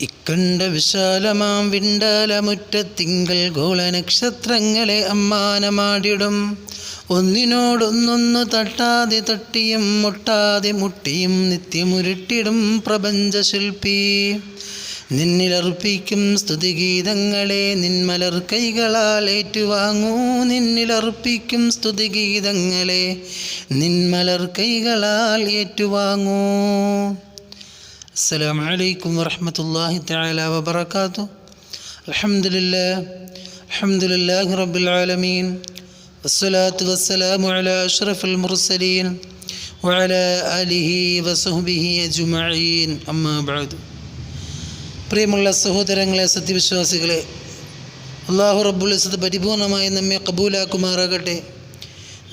ഇക്കണ്ട വിശാലമാം വിണ്ടാലമുറ്റത്തിങ്കൾ ഗോളനക്ഷത്രങ്ങളെ അമ്മാനമാടിടും. ഒന്നിനോടൊന്നൊന്നു തട്ടാതെ തട്ടിയും മുട്ടാതെ മുട്ടിയും നിത്യമുരുട്ടിടും പ്രപഞ്ചശില്പി. നിന്നിലർപ്പിക്കും സ്തുതിഗീതങ്ങളെ നിന്മലർ കൈകളാൽ ഏറ്റുവാങ്ങൂ. നിന്നിലർപ്പിക്കും സ്തുതിഗീതങ്ങളെ നിന്മലർ കൈകളാൽ ഏറ്റുവാങ്ങൂ. السلام عليكم ورحمة الله تعالى وبركاته الحمد لله الحمد لله رب العالمين والصلاة والسلام على أشرف المرسلين وعلى آله وصحبه أجمعين أما بعد പ്രിയമുള്ള സഹോദരങ്ങളെ സത്യവിശ്വാസികളെ അള്ളാഹു റബ്ബുൽ ഇസത്ത് പരിപൂർണമായി നമ്മെ കബൂലാക്കുമാറാകട്ടെ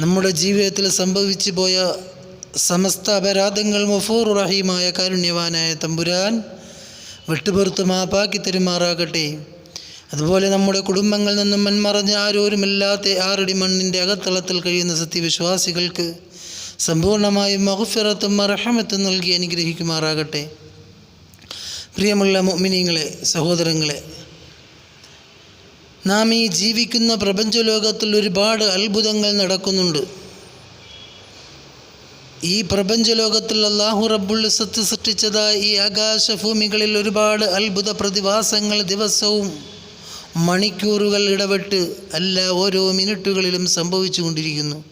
നമ്മുടെ ജീവിതത്തിൽ സംഭവിച്ചു പോയ സമസ്ത അപരാധങ്ങൾ മുഫൂർ റഹീമായ കാരുണ്യവാനായ തമ്പുരാൻ വിട്ടുപുറത്ത് മാപ്പാക്കി തെരുമാറാകട്ടെ. അതുപോലെ നമ്മുടെ കുടുംബങ്ങളിൽ നിന്നും മൺമറഞ്ഞ ആരോരുമില്ലാത്ത ആറടി മണ്ണിന്റെ അകത്തളത്തിൽ കഴിയുന്ന സത്യവിശ്വാസികൾക്ക് സമ്പൂർണമായും മഹുഫിറത്തും മറഹമത്തും നൽകി അനുഗ്രഹിക്കുമാറാകട്ടെ. പ്രിയമുള്ള മുഅ്മിനീങ്ങളെ സഹോദരങ്ങളെ നാം ഈ ജീവിക്കുന്ന പ്രപഞ്ചലോകത്തിൽ ഒരുപാട് അത്ഭുതങ്ങൾ നടക്കുന്നുണ്ട്. ഈ പ്രപഞ്ചലോകത്തിൽ അള്ളാഹു റബ്ബുൽ സത്ത് സൃഷ്ടിച്ചതായി ഈ ആകാശഭൂമികളിൽ ഒരുപാട് അത്ഭുത പ്രതിഭാസങ്ങൾ ദിവസവും മണിക്കൂറുകൾ ഇടപെട്ട് അല്ല ഓരോ മിനിറ്റുകളിലും സംഭവിച്ചു കൊണ്ടിരിക്കുന്നു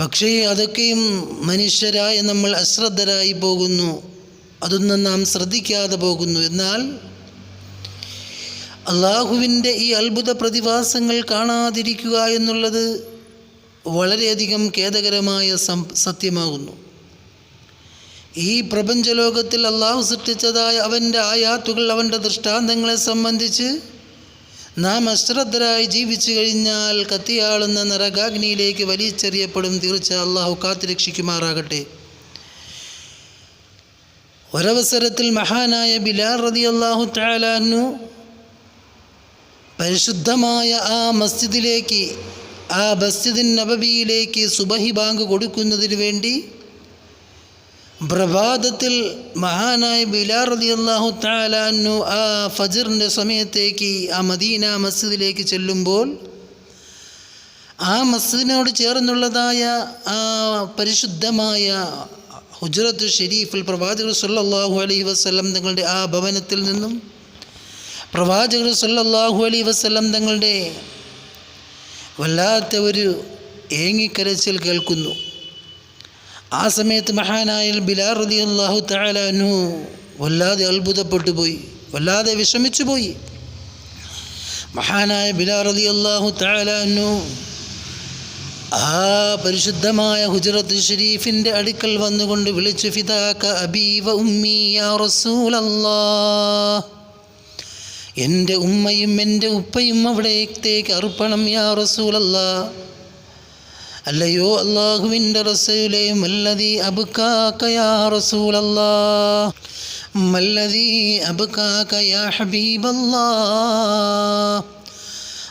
പക്ഷേ അതൊക്കെയും മനുഷ്യരായ നമ്മൾ അശ്രദ്ധരായി പോകുന്നു. അതൊന്നും നാം ശ്രദ്ധിക്കാതെ പോകുന്നു. എന്നാൽ അള്ളാഹുവിന്റെ ഈ അത്ഭുത പ്രതിഭാസങ്ങൾ കാണാതിരിക്കുക എന്നുള്ളത് വളരെയധികം ഖേദകരമായ സം സത്യമാകുന്നു. ഈ പ്രപഞ്ചലോകത്തിൽ അള്ളാഹു സൃഷ്ടിച്ചതായ അവന്റെ ആയാത്തുകൾ അവന്റെ ദൃഷ്ടാന്തങ്ങളെ സംബന്ധിച്ച് നാം അശ്രദ്ധരായി ജീവിച്ചു കഴിഞ്ഞാൽ കത്തിയാളുന്ന നരകാഗ്നിയിലേക്ക് വലിച്ചെറിയപ്പെടും. തീർച്ച അള്ളാഹു കാത്തുരക്ഷിക്കുമാറാകട്ടെ. ഒരവസരത്തിൽ മഹാനായ ബിലാൽ റതി അള്ളാഹു താലാനു പരിശുദ്ധമായ ആ മസ്ജിദിലേക്ക് ആ ബസ്ജിദിൻ നബബിയിലേക്ക് സുബഹി ബാങ്ക് കൊടുക്കുന്നതിന് വേണ്ടി പ്രഭാതത്തിൽ മഹാനായ ബിലാർ അലി അള്ളാഹു താലാനു ആ ഫജറിന്റെ സമയത്തേക്ക് ആ മദീന മസ്ജിദിലേക്ക് ചെല്ലുമ്പോൾ ആ മസ്ജിദിനോട് ചേർന്നുള്ളതായ ആ പരിശുദ്ധമായ ഹുജറത്ത് ഷെരീഫിൽ പ്രവാചകർ സല്ലാഹു അലൈഹി വസ്ലം തങ്ങളുടെ ആ ഭവനത്തിൽ നിന്നും പ്രവാചകർ സല്ലാഹു അലൈഹി വസ്ലം തങ്ങളുടെ വല്ലാത്ത ഒരു ഏങ്ങിക്കരച്ചിൽ കേൾക്കുന്നു. ആ സമയത്ത് മഹാനായ ബിലാർ റതി അള്ളാഹു താലാനു വല്ലാതെ അത്ഭുതപ്പെട്ടു പോയി വല്ലാതെ വിഷമിച്ചു പോയി. മഹാനായ ബിലാർ റതി അള്ളാഹു താലാനു ആ പരിശുദ്ധമായ ഹുജറത്ത് ഷരീഫിന്റെ അടുക്കൽ വന്നുകൊണ്ട് വിളിച്ചു ഫിദാക്ക അബീവ ഉമ്മി യാ റസൂലല്ലാ എന്റെ ഉമ്മയും എന്റെ ഉപ്പയും അവിടേക്ക് അർപ്പണം യാ റസൂലല്ല. അല്ലയോ അള്ളാഹുവിന്റെ റസൂലേ മല്ലതി അബുക്കാക്ക യാ റസൂലല്ലാ. മല്ലതി അബുക്കാക്ക യാ ഹബീബല്ലാ.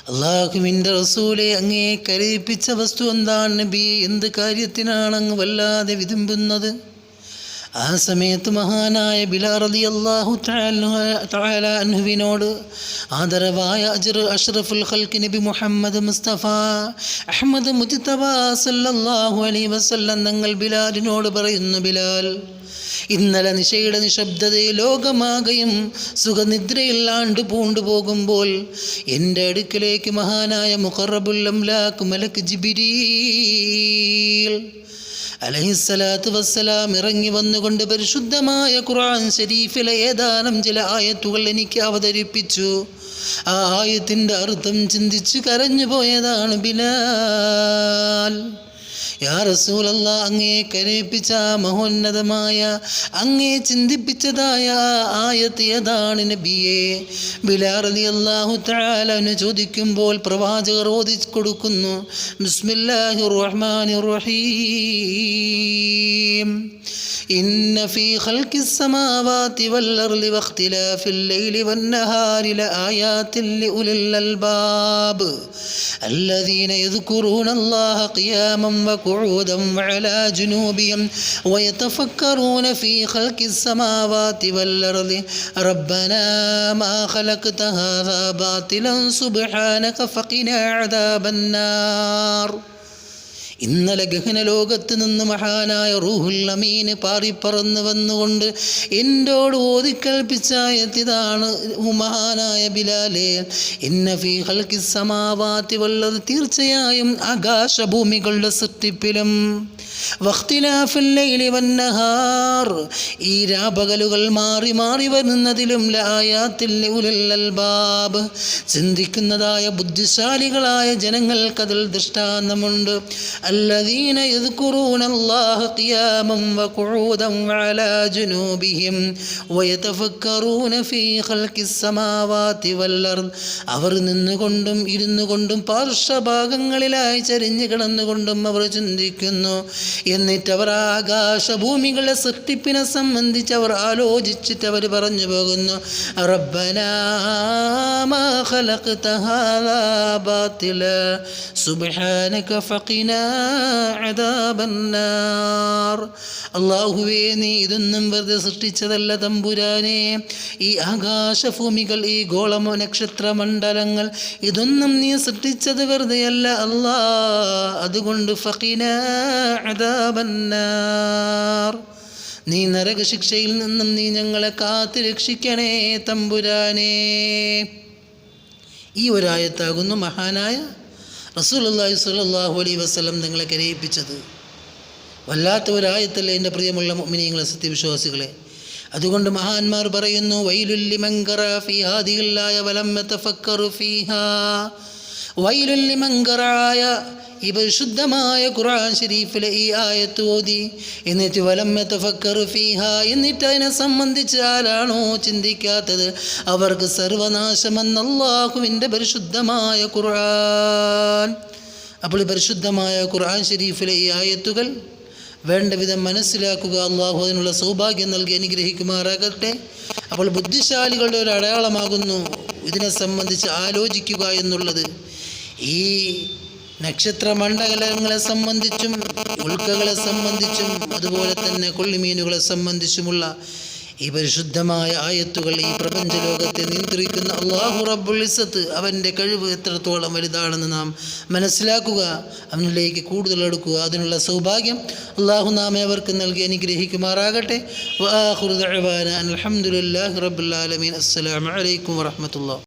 അള്ളാഹുവിന്റെ റസൂലെ അങ്ങേ കരയിപ്പിച്ച വസ്തു എന്താണ് നബിയെ? എന്ത് കാര്യത്തിനാണ് അങ്ങ് വല്ലാതെ വിതുമ്പുന്നത്? ആ സമയത്ത് മഹാനായ ബിലാറതി അള്ളാഹു താലാൻഹുവിനോട് ആദരവായ അജർ അഷ്റഫുൽ ഖൽക്ക് നബി മുഹമ്മദ് മുസ്തഫ അഹമ്മദ് മുജിത്തബ സല്ലല്ലാഹു അലൈഹി വസല്ലം തങ്ങൾ ബിലാലിനോട് പറയുന്നു ബിലാൽ ഇന്നലെ നിശയുടെ നിശബ്ദതയെ ലോകമാകയും സുഖനിദ്രയിൽ ആണ്ട് പൂണ്ടുപോകുമ്പോൾ എന്റെ അടുക്കലേക്ക് മഹാനായ മുഖറബുല്ലം ലാക്ക് മലക്ക് ജിബിരീൽ അലഹിസ്സലാത്തു വസ്സലാം ഇറങ്ങി വന്നുകൊണ്ട് പരിശുദ്ധമായ ഖുർആൻ ഷരീഫിലെ ഏതാനും ചില ആയത്തുകൾ എനിക്ക് അവതരിപ്പിച്ചു. ആ ആയത്തിന്റെ അർത്ഥം ചിന്തിച്ച് കരഞ്ഞു പോയതാണ് ബിലാൽ. യാ റസൂലല്ല അങ്ങേ കരയിപ്പിച്ച മഹോന്നതമായ അങ്ങേ ചിന്തിപ്പിച്ചതായ ആയത്ത് ഏതാണ് നബിയെ? ബിലാറലി അള്ളാഹു താലന് ചോദിക്കുമ്പോൾ പ്രവാചകർ ഓതി കൊടുക്കുന്നു ബിസ്മില്ലാഹി റഹ്മാൻ റഹീം. إن في خلق السماوات والأرض واختلاف الليل والنهار لآيات لأولي الألباب. الذين يذكرون الله قياما وقعودا وعلى جنوبهم ويتفكرون في خلق السماوات والأرض. ربنا ما خلقت هذا باطلا سبحانك فقنا عذاب النار. ഇന്നലെ ഗഹനലോകത്ത് നിന്ന് മഹാനായ റൂഹുൽ അമീന് പാറിപ്പറന്ന് വന്നുകൊണ്ട് എന്നോട് ഓതിക്കൽപ്പിച്ചായത്തിതാണ് മഹാനായ ബിലാലേ. ഇന്ന ഫീ സമാവാത്തി വല്ലത് തീർച്ചയായും ആകാശഭൂമികളുടെ സൃഷ്ടിപ്പിലും. ഈ രാപകലുകൾ മാറി മാറി വരുന്നതിലും ലായാത്തിൽ ഉലുൽ അൽബാബ്. ചിന്തിക്കുന്നതായ ബുദ്ധിശാലികളായ ജനങ്ങൾക്കതിൽ ദൃഷ്ടാന്തമുണ്ട്. الذين يذكرون الله قياما وقعودا وعلى جنوبهم ويتفكرون في خلق السماوات والأرض അവർ നിന്നുകൊണ്ടും ഇരുന്നു കൊണ്ടും പാർശ്വഭാഗങ്ങളിലായി ചരിഞ്ഞു കിടന്നുകൊണ്ടും അവർ ചിന്തിക്കുന്നു എന്നിട്ട് അവർ ആകാശഭൂമികളെ സൃഷ്ടിപ്പിനെ സംബന്ധിച്ച് അവർ ആലോചിച്ചിട്ട് അവർ പറഞ്ഞു പോകുന്നു റബ്ബനാ മാ ഖലഖ്ത ഹാദാ ബാത്തിലാ സുബ്ഹാനക ഫഖിനാ അള്ളാഹുവേ നീ ഇതൊന്നും വെറുതെ സൃഷ്ടിച്ചതല്ല തമ്പുരാനെ. ഈ ആകാശഭൂമികൾ ഈ ഗോളമോ നക്ഷത്രമണ്ഡലങ്ങൾ ഇതൊന്നും നീ സൃഷ്ടിച്ചത് വെറുതെയല്ല അല്ലാ. അതുകൊണ്ട് ഫഖിന അദാബന്നാർ. നീ നരകശിക്ഷയിൽ നിന്നും നീ ഞങ്ങളെ കാത്തു രക്ഷിക്കണേ തമ്പുരാനേ. ഈ ഒരായത്താകുന്നു മഹാനായ റസൂലുള്ളാഹി സ്വല്ലല്ലാഹു അലൈ വസ്ലം നിങ്ങളെ കരയിപ്പിച്ചത്. വല്ലാത്ത ഒരായത്തല്ലേ എന്റെ പ്രിയമുള്ള മുഅ്മിനീങ്ങളെ സത്യവിശ്വാസികളെ. അതുകൊണ്ട് മഹാന്മാർ പറയുന്നു വൈലുല്ലിമങ്കറ ഫി ഹാദിഹില്ലായ വലം ഫീഹാ. വൈലുല്ലിമങ്കറായ ഈ പരിശുദ്ധമായ ഖുർആൻ ഷരീഫിലെ ഈ ആയത്ത് ഓതി. എന്നിട്ട് വലം ഫീഹ എന്നിട്ട് അതിനെ സംബന്ധിച്ച് ആരാണോ ചിന്തിക്കാത്തത്? അവർക്ക് സർവനാശമെന്ന അള്ളാഹുവിന്റെ പരിശുദ്ധമായ ഖുർആൻ. അപ്പോൾ പരിശുദ്ധമായ ഖുർആൻ ഷരീഫിലെ ഈ ആയത്തുകൾ വേണ്ട വിധം മനസ്സിലാക്കുക. അള്ളാഹു അതിനുള്ള സൗഭാഗ്യം നൽകി അനുഗ്രഹിക്കുമാറാകട്ടെ. അപ്പോൾ ബുദ്ധിശാലികളുടെ ഒരു അടയാളമാകുന്നു ഇതിനെ സംബന്ധിച്ച് ആലോചിക്കുക എന്നുള്ളത്. ഈ നക്ഷത്രമണ്ഡലങ്ങളെ സംബന്ധിച്ചും ഉൽക്കകളെ സംബന്ധിച്ചും അതുപോലെ തന്നെ കൊള്ളിമീനുകളെ സംബന്ധിച്ചുമുള്ള ഈ പരിശുദ്ധമായ ആയത്തുകൾ ഈ പ്രപഞ്ചലോകത്തെ നിയന്ത്രിക്കുന്ന അള്ളാഹു റബ്ബുൽ ഇസത്ത് അവന്റെ കഴിവ് എത്രത്തോളം വലുതാണെന്ന് നാം മനസ്സിലാക്കുക അവനിലേക്ക് കൂടുതൽ എടുക്കുക അതിനുള്ള സൗഭാഗ്യം അള്ളാഹു നാം ഏവർക്ക് നൽകി അനുഗ്രഹിക്കുമാറാകട്ടെ. വാഹുറുദാന അലഹമുല്ലാ റബ്ബുലാലമീൻ അസ്സലാമലൈക്കും വറഹമത്തുള്ള